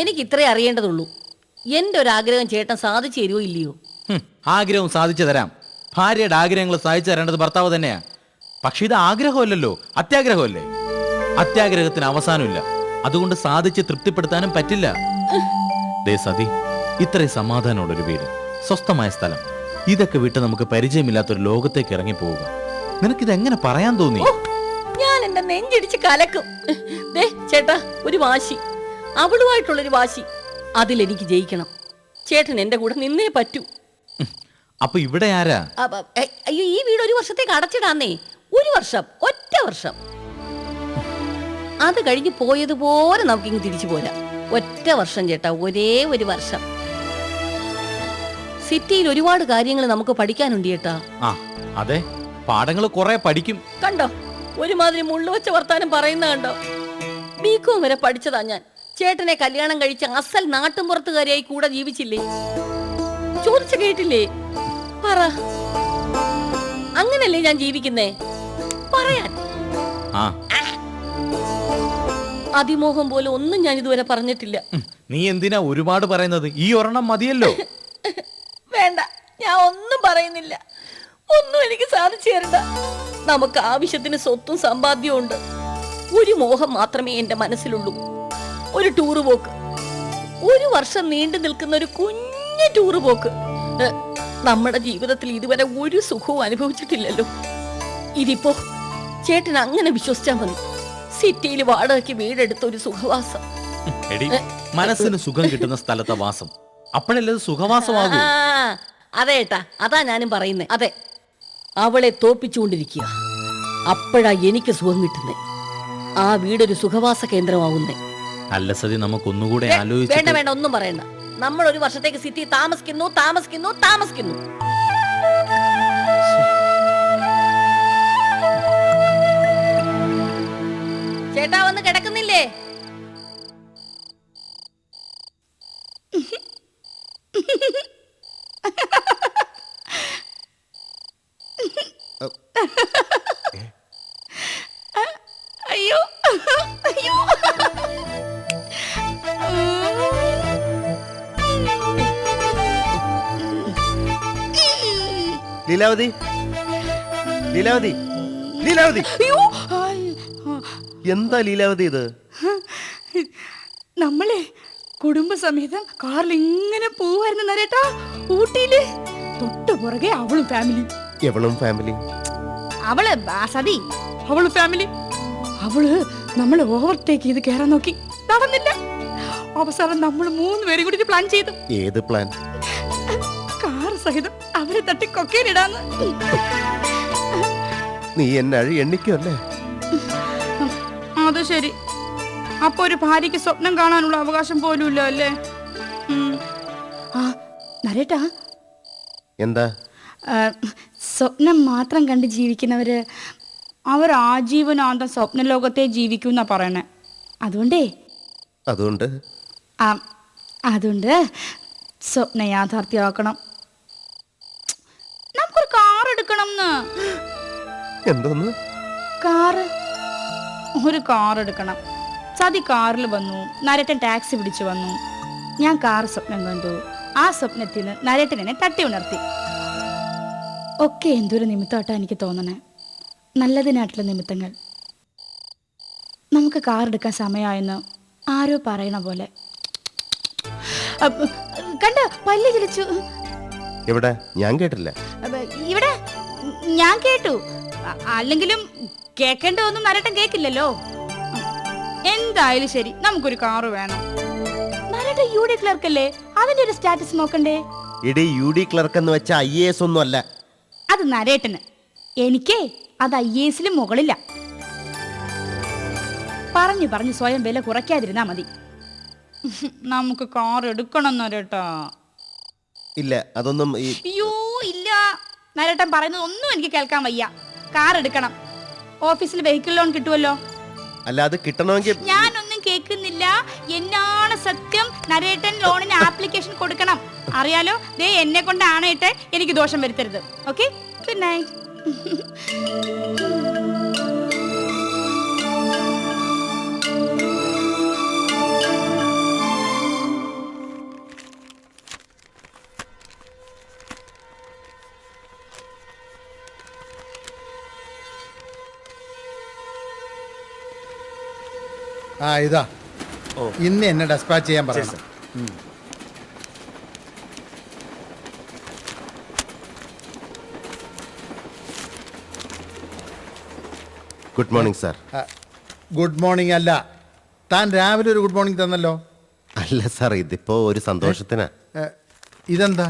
എനിക്ക് ഇത്രേ അറിയേണ്ടതുള്ളൂ. എന്റെ ഒരു ആഗ്രഹം ചേട്ടൻ സാധിച്ചു തരുമോ ഇല്ലയോ? ഹും, ആഗ്രഹം സാധിച്ചു തരാം. ഭാര്യയുടെ ആഗ്രഹങ്ങൾ സാധിച്ചു തരേണ്ടത് ഭർത്താവ് തന്നെയാ. പക്ഷെ ഇത് ആഗ്രഹമല്ലല്ലോ അത്യാഗ്രഹമല്ലേ? അത്യാഗ്രഹത്തിന് അവസാനമില്ല. അതുകൊണ്ട് സാധിച്ച് തൃപ്തിപ്പെടുത്താനും പറ്റില്ല. ദേ സതി ഇത്രയും സമാധാനമുള്ളൊരു വീട് സ്വസ്ഥമായ സ്ഥലം. ഇതൊക്കെ വിട്ട് നമുക്ക് പരിചയമില്ലാത്തൊരു ലോകത്തേക്ക് ഇറങ്ങി പോവുക. നിനക്കിത് എങ്ങനെ പറയാൻ തോന്നി? ഓ, ഞാൻ എന്റെ നെഞ്ചിടിച്ച് കലക്കും. ദേ ചേട്ടാ ഒരു വാശി. അവളുമായിട്ടുള്ളൊരു വാശി. അതിലെനിക്ക് ജയിക്കണം. ചേട്ടൻ എന്റെ കൂടെ നിന്നേ പറ്റൂ. അപ്പൊ ഇവിടെ ആരാ? അപ്പ- അയ്യോ ഈ വീട് ഒരു വർഷത്തേക്ക് അടച്ചിടാന്നേ. ഒരു വർഷം ഒറ്റ വർഷം. അത് കഴിഞ്ഞ് പോയതുപോലെ നമുക്കിങ്ങ് തിരിച്ചു പോരാ. ഒറ്റ വർഷം ചേട്ടാ ഒരേ ഒരു വർഷം. സിറ്റിയിൽ ഒരുപാട് കാര്യങ്ങൾ നമുക്ക് പഠിക്കാനുണ്ട് ചേട്ടാ. ആ അതെ. പാഠങ്ങൾ കുറെ പഠിക്കും. കണ്ടോ? ഒരുമാതിരി മുള്ളുവച്ച വർത്താനം പറയുന്ന കണ്ടോ? ബികോം വരെ പഠിച്ചതാ ഞാൻ. ചേട്ടനെ കല്യാണം കഴിച്ച അസൽ നാട്ടുമ്പുറത്തുകാരിയായി കൂടെ ജീവിച്ചില്ലേ? ചോദിച്ചു കേട്ടില്ലേ? പറ. അങ്ങനല്ലേ ഞാൻ ജീവിക്കുന്നേ? പറയാൻ. ആ. അതിമോഹം പോലെ ഒന്നും ഞാൻ ഇതുവരെ പറഞ്ഞിട്ടില്ല. നീ എന്തിനാ ഒരുപാട് പറയുന്നത്? ഈ ഒരെണ്ണം മതിയല്ലോ. വേണ്ട ഞാൻ ഒന്നും പറയുന്നില്ല. ഒന്നും എനിക്ക് സാധിച്ചു തരണ്ട. നമുക്ക് ആവശ്യത്തിന് സ്വത്തും സമ്പാദ്യവും ഉണ്ട്. ഒരു മോഹം മാത്രമേ എന്റെ മനസ്സിലുള്ളൂ. ഒരു ടൂർ പോക്ക്. ഒരു വർഷം നീണ്ടു നിൽക്കുന്ന ഒരു കുഞ്ഞു ടൂർ പോക്ക്. നമ്മുടെ ജീവിതത്തിൽ ഇതുവരെ ഒരു സുഖവും അനുഭവിച്ചിട്ടില്ലല്ലോ. ഇതിപ്പോ ചേട്ടൻ അങ്ങനെ വിശ്വസിച്ചാ മതി. സിറ്റിയിൽ വാടകയ്ക്ക് വീടെടുത്ത ഒരു സുഖവാസം. മനസ്സിന് സുഖം കിട്ടുന്ന സ്ഥലത്തെ വാസം. അപ്പോഴല്ലേ സുഖവാസം അതെ ഏട്ടാ അതാ ഞാനും പറയുന്നേ. അതെ അവളെ തോപ്പിച്ചുകൊണ്ടിരിക്കുക. അപ്പോഴാ എനിക്ക് സുഖം കിട്ടുന്നേ. ആ വീടൊരു സുഖവാസ കേന്ദ്രമാവുന്നേ. അല്ല സതി നമുക്ക് ഒന്നുകൂടെ ആലോചിച്ച് വേണ്ട ആലോചിച്ചിട്ട് വേണ്ട ഒന്നും പറയണ്ട. നമ്മൾ ഒരു വർഷത്തേക്ക് സിറ്റി താമസിക്കുന്നു താമസിക്കുന്നു താമസിക്കുന്നു. ചേട്ടാ വന്ന് കിടക്കുന്നില്ലേ? ലീലാവതി? ലീലാവതി? ലീലാവതി? അയ്യോ. എന്താ ലീലാവതി ഇത്? നമ്മളെ കുടുംബസമേതം കാറിൽ ഇങ്ങനെ പോവായിരുന്നു നരേട്ടാ ഊട്ടിയിൽ. തൊട്ടു പുറകെ അവളും ഫാമിലി എവളും ഫാമിലി അവൾ സതി. അവൾ ഫാമിലി അവൾ നമ്മളെ ഓവർടേക്ക് ചെയ്ത് കേറാൻ നോക്കി. നടന്നില്ല. അവസാനം നമ്മൾ മൂന്ന് പേരും കൂടി പ്ലാൻ ചെയ്തു. ഏത് പ്ലാൻ കാർ സഹിതം. അവരെ തട്ടി കൊക്കയിലിടാന്ന് നീ എന്നെ അഴി എണ്ണിക്കല്ലേ അത് ശരി. അപ്പൊ ഒരു ഭാര്യക്ക് സ്വപ്നം കാണാനുള്ള അവകാശം പോലും ഇല്ല അല്ലേ ആ നരേട്ടാ. എന്താ? സ്വപ്നം മാത്രം കണ്ട് ജീവിക്കുന്നവര് അവർ ആജീവനാന്തം സ്വപ്നലോകത്തെ ജീവിക്കും എന്നാ പറയണേ. അതുകൊണ്ടേ? അതുകൊണ്ട്? അതുകൊണ്ട് സ്വപ്ന യാഥാർത്ഥ്യമാക്കണം എന്തോന്ന്? കാറ്. ഒരു കാർ എടുക്കണം. സതി കാറിൽ വന്നു. നരട്ടൻ ടാക്സി പിടിച്ചു വന്നു. ഞാൻ കാർ സ്വപ്നം കണ്ടു. ആ സ്വപ്നത്തിൽ നിന്ന് നരട്ടൻ എന്നെ തട്ടി ഉണർത്തി. ഒക്കെ എന്തൊരു നിമിത്തമായിട്ടാണ് എനിക്ക് തോന്നണേ. നല്ലതിനായിട്ടുള്ള നിമിത്തങ്ങൾ. നമുക്ക് കാർ എടുക്കാൻ സമയമായെന്ന് ആരോ പറയണ പോലെ. കണ്ട പല്ല് ചിരിച്ചു ഇവിടെ ഞാൻ കേട്ടില്ല. ഇവിടെ? ഞാൻ കേട്ടു. അല്ലെങ്കിലും കേക്കേണ്ട ഒന്നും നരട്ടം കേക്കില്ലല്ലോ. എന്തായാലും ശരി നമുക്കൊരു കാറ് വേണം. നരട്ട യു ഡി ക്ലർക്ക് അല്ലേ? ഒരു സ്റ്റാറ്റസ് നോക്കണ്ടേ? ഇടി യു ഡി ക്ലർക്ക് എന്ന് വെച്ച ഐ എ എസ് ഒന്നും അല്ല. അത് നരേട്ടന്. എനിക്കേ അത് ഐ എസിലും മുകളില്ല പറഞ്ഞു പറഞ്ഞു സ്വയം വില കുറയ്ക്കാതിരുന്നാ മതി. നമുക്ക് കാർ എടുക്കണം നരേട്ടാ. ഇല്ല അതൊന്നും ഈ അയ്യോ ഇല്ല. നരേട്ടൻ പറയുന്നത് ഒന്നും എനിക്ക് കേൾക്കാൻ വയ്യ. കാർ എടുക്കണം. ഓഫീസിൽ വെഹിക്കിൾ ലോൺ കിട്ടുമല്ലോ അല്ല അത് കിട്ടണമെങ്കിൽ ഞാനൊന്നും കേൾക്കുന്നില്ല. എന്നാണ് സത്യം? നരേട്ടൻ ലോണിന് ആപ്ലിക്കേഷൻ കൊടുക്കണം. അറിയാലോ? ദേ എന്നെ കൊണ്ടാണേട്ടെ എനിക്ക് ദോഷം വരുത്തരുത്. ഓക്കെ ഗുഡ് നൈറ്റ് ആ ഇതാ. ഇന്ന് എന്നെ ഡെസ്പാച്ച് ചെയ്യാൻ പറയണം. ഗുഡ് മോർണിംഗ് സാർ ആ, ഗുഡ് മോർണിംഗ് അല്ല. താൻ രാവിലെ ഒരു ഗുഡ് മോർണിംഗ് തന്നല്ലോ? അല്ല സാർ ഇതിപ്പോ ഒരു സന്തോഷത്തിനാ. ഏ, ഇതെന്താ?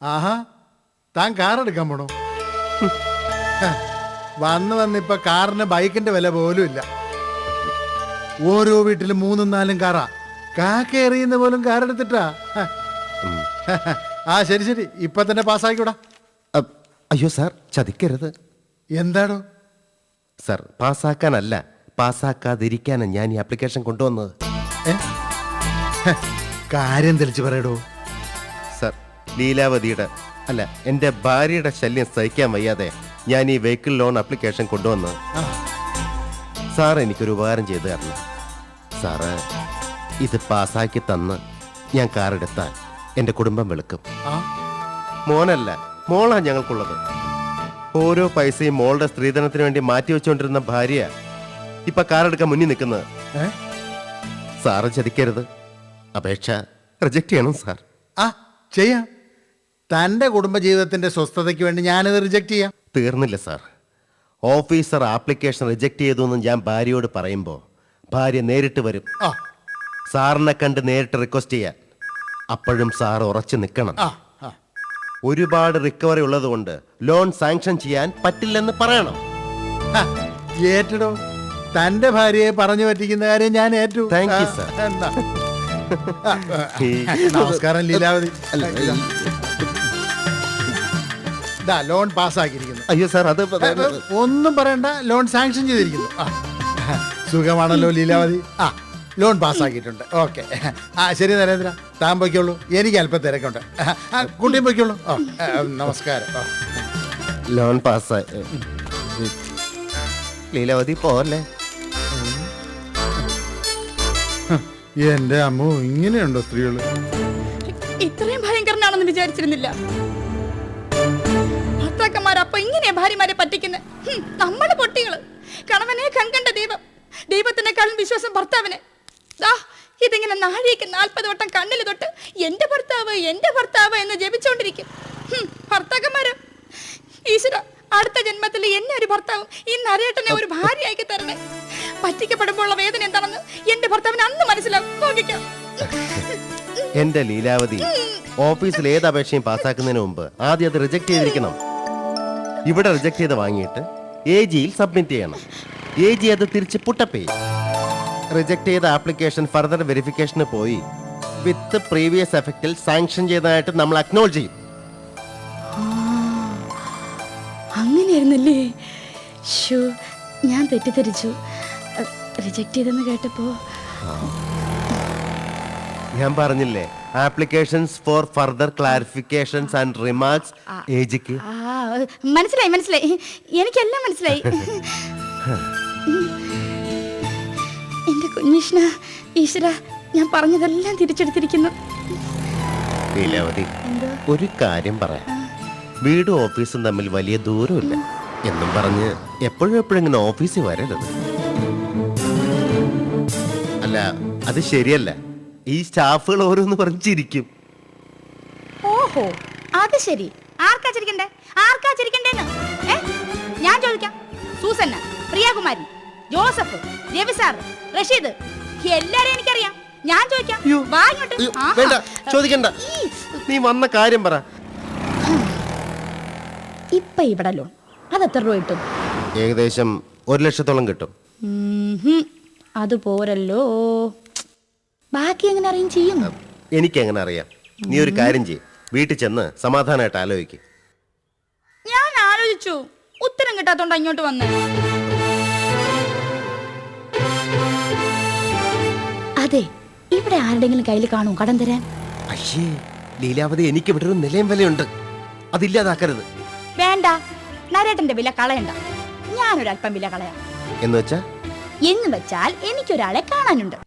ആഹാ താൻ കാർ എടുക്കാൻ പോണോ? ഹ്. വന്ന് വന്നിപ്പോ കാറിന് ബൈക്കിന്റെ വില പോലും ഇല്ല. ഓരോ വീട്ടിലും മൂന്നും നാലും കാറാ. കാക്ക എറിയുന്ന പോലും കാറെടുത്തിട്ടാ ആ ശരി ശരി. ഇപ്പൊ തന്നെ പാസ്സാക്കിവിടാ അയ്യോ സാർ ചതിക്കരുത്. എന്താണോ സാർ പാസ്സാക്കാനല്ല പാസ്സാക്കാതിരിക്കാനാണ് ഞാൻ ഈ ആപ്ലിക്കേഷൻ കൊണ്ടുവന്നത്. കാര്യം തെളിച്ച് പറയടോ. സാർ ലീലാവതിയുടെ അല്ല എന്റെ ഭാര്യയുടെ ശല്യം സഹിക്കാൻ വയ്യാതെ ഞാൻ ഈ വെഹിക്കിൾ ലോൺ ആപ്ലിക്കേഷൻ കൊണ്ടുവന്ന് സാർ എനിക്കൊരു ഉപകാരം ചെയ്തു തരണം. സാറ് ഇത് പാസ്സാക്കി തന്ന് ഞാൻ കാർ എടുത്താൽ എന്റെ കുടുംബം വെളുക്കും. മോനല്ല മോളാ ഞങ്ങൾക്കുള്ളത്. ഓരോ പൈസയും മോളുടെ സ്ത്രീധനത്തിന് വേണ്ടി മാറ്റി വെച്ചുകൊണ്ടിരുന്ന ഭാര്യ ഇപ്പൊ കാറെടുക്കാൻ മുന്നിൽ നിൽക്കുന്നത്? സാറ് ചതിക്കരുത്. അപേക്ഷ റിജക്ട് ചെയ്യണം സാർ. ആ ചെയ്യാം. തന്റെ കുടുംബജീവിതത്തിന്റെ സ്വസ്ഥതയ്ക്ക് വേണ്ടി ഞാനിത് റിജക്റ്റ് ചെയ്യാം. തീർന്നില്ല സാർ. ഓഫീസർ ആപ്ലിക്കേഷൻ റിജക്റ്റ് ചെയ്തു എന്ന് ഞാൻ ഭാര്യയോട് പറയുമ്പോൾ ഭാര്യ നേരിട്ട് വരും. ആ. സാറിനെ കണ്ട് നേരിട്ട് റിക്വസ്റ്റ് ചെയ്യാൻ. അപ്പോഴും സാർ ഉറച്ചു നിൽക്കണം. ആ ആ. ഒരുപാട് റിക്കവറി ഉള്ളതുകൊണ്ട് ലോൺ സാങ്ഷൻ ചെയ്യാൻ പറ്റില്ലെന്ന് പറയണം. ഹ, ഏറ്റെടോ. തന്റെ ഭാര്യയെ പറഞ്ഞു പറ്റിക്കുന്ന കാര്യം ഞാൻ ഏറ്റു. Thank you, sir. നമസ്കാരം ലീലാവതി. ഇതാ ലോൺ പാസ്സാക്കിയിരിക്കുന്നു. അയ്യോ സാർ അത് ഒന്നും പറയണ്ട ലോൺ സാങ്ഷൻ ചെയ്തിരിക്കുന്നു. ആ. സുഖമാണല്ലോ ലീലാവതി. ആ ലോൺ പാസ്സാക്കിയിട്ടുണ്ട്. ഓക്കെ. ആ ശരി നരേന്ദ്ര താൻ പൊയ്ക്കോളൂ. എനിക്ക് അല്പം തിരക്കുണ്ട്. ആ, കുട്ടിയും പൊയ്ക്കോളൂ. ഓ നമസ്കാരം. ലോൺ പാസ്സായി. ലീലാവതി പോവല്ലേ? എന്റെ അമ്മ ഇങ്ങനെയുണ്ടോ സ്ത്രീകൾ? ഇത്രയും ഭയങ്കരനാണെന്ന് വിചാരിച്ചിരുന്നില്ല. ഭർത്താക്കന്മാർ അപ്പൊ ഇങ്ങനെ ഭാര്യമാരെ പറ്റിക്കുന്നത് നമ്മൾ പൊട്ടികൾ. കണവനെ കൺകണ്ട ദൈവം. ദൈവത്തിനെക്കാളും വിശ്വാസം ഭർത്താവിനെ. ദാ ഇതിങ്ങനെ നാഴിക്ക് നാൽപ്പത് വട്ടം കണ്ണിൽ തൊട്ട് എന്റെ ഭർത്താവ് എന്റെ ഭർത്താവ് എന്ന് ജപിച്ചോണ്ടിരിക്കും. ഭർത്താക്കന്മാര്. ഈശ്വര അടുത്ത ജന്മത്തിൽ എന്നെ ഒരു ഭർത്താവും ഈ നരേട്ടനെ ഒരു ഭാര്യയാക്കി തരണേ. പറ്റിക്കപ്പെടുമ്പോഴുള്ള വേദന എന്താണെന്ന് എന്റെ ഭർത്താവിന് അന്ന് മനസ്സിലാക്കാം എന്റെ ലീലാവതി ഓഫീസിൽ ഏത് അപേക്ഷയും പാസ്സാക്കുന്നതിന് മുമ്പ് ആദ്യം അത് റിജക്ട് ചെയ്തിരിക്കണം. ഇവിടെ റിജക്ട് ചെയ്ത് വാങ്ങിയിട്ട് എ ജിയിൽ സബ്മിറ്റ് ചെയ്യണം. എ ജി അത് തിരിച്ച് പുട്ടപ്പ് ചെയ്യും. റിജക്ട് ചെയ്ത ആപ്ലിക്കേഷൻ ഫർദർ വെരിഫിക്കേഷന് പോയി. വിത്ത് പ്രീവിയസ് എഫക്റ്റിൽ സാങ്ഷൻ ചെയ്തതായിട്ട് നമ്മൾ അക്നോളജ് ചെയ്യും. അങ്ങനെയായിരുന്നല്ലേ? ഷോ ഞാൻ തെറ്റിദ്ധരിച്ചു. റിജക്ട് ചെയ്തെന്ന് കേട്ടപ്പോ ഞാൻ പറഞ്ഞില്ലേ applications for further clarifications and remarks ഏജിക്ക്. ആ മനസ്സിലായി മനസ്സിലായി. എനിക്കെല്ലാം മനസ്സിലായി. എന്റെ കുഞ്ഞീഷ്ണ ഈശ്വര ഞാൻ പറഞ്ഞതെല്ലാം തിരിച്ചെടുത്തിരിക്കുന്നു. ലീലാവതി എന്തോ? ഒരു കാര്യം പറയാം. വീടും ഓഫീസും തമ്മിൽ വലിയ ദൂരമില്ല. എന്നും പറഞ്ഞ് എപ്പോഴും എപ്പോഴും ഇങ്ങനെ ഓഫീസിൽ വരരുത്. അല്ല അത് ശരിയല്ല. ഈ സ്റ്റാഫുകൾ ഓരോന്ന് പറഞ്ഞിരിക്കും ഓഹോ അത് ശരി. ആർക്കാ ചിരിക്കണ്ടേ? ആർക്കാ ചിരിക്കണ്ടേന്ന്? ഏ? ഞാൻ ചോദിക്കാം. സൂസന്ന പ്രിയകുമാരി ജോസഫ് രവി സാർ റഷീദ് എല്ലാരെയും എനിക്കറിയാം. ഞാൻ ചോദിക്കാം. അയ്യോ. വാ ഇങ്ങോട്ട്. അയ്യോ, ആഹാ. വേണ്ട ചോദിക്കണ്ട. ഈ, നീ വന്ന കാര്യം പറ. ഇപ്പൊ ഇവിടെ ലോൺ അത് എത്ര രൂപ കിട്ടും? ഏകദേശം ഒരു ലക്ഷത്തോളം കിട്ടും. ഉം ഹും. അത് പോരല്ലോ. ബാക്കി എങ്ങനെ അറിയും ചെയ്യും? എനിക്ക് എങ്ങനെ അറിയാം? നീ ഒരു കാര്യം ചെയ്യും. വീട്ടിൽ ചെന്ന് സമാധാനമായിട്ട് ആലോചിക്കും. ഞാൻ ആലോചിച്ചു. ഉത്തരം കിട്ടാത്തോണ്ട് അങ്ങോട്ട് വന്നേ. അതെ ഇവിടെ ആരുടെങ്കിലും കയ്യിൽ കാണും കടം തരാൻ? അയ്യേ ലീലാവതി എനിക്ക് ഇവിടെ ഒരു നിലയും വിലയുണ്ട്. അതില്ലാതാക്കരുത് വേണ്ട. നരേട്ടന്റെ വില കളയണ്ട. ഞാനൊരല്പം വില കളയാം. എന്ന് വെച്ചാ? എന്ന് വെച്ചാൽ എനിക്കൊരാളെ കാണാനുണ്ട്.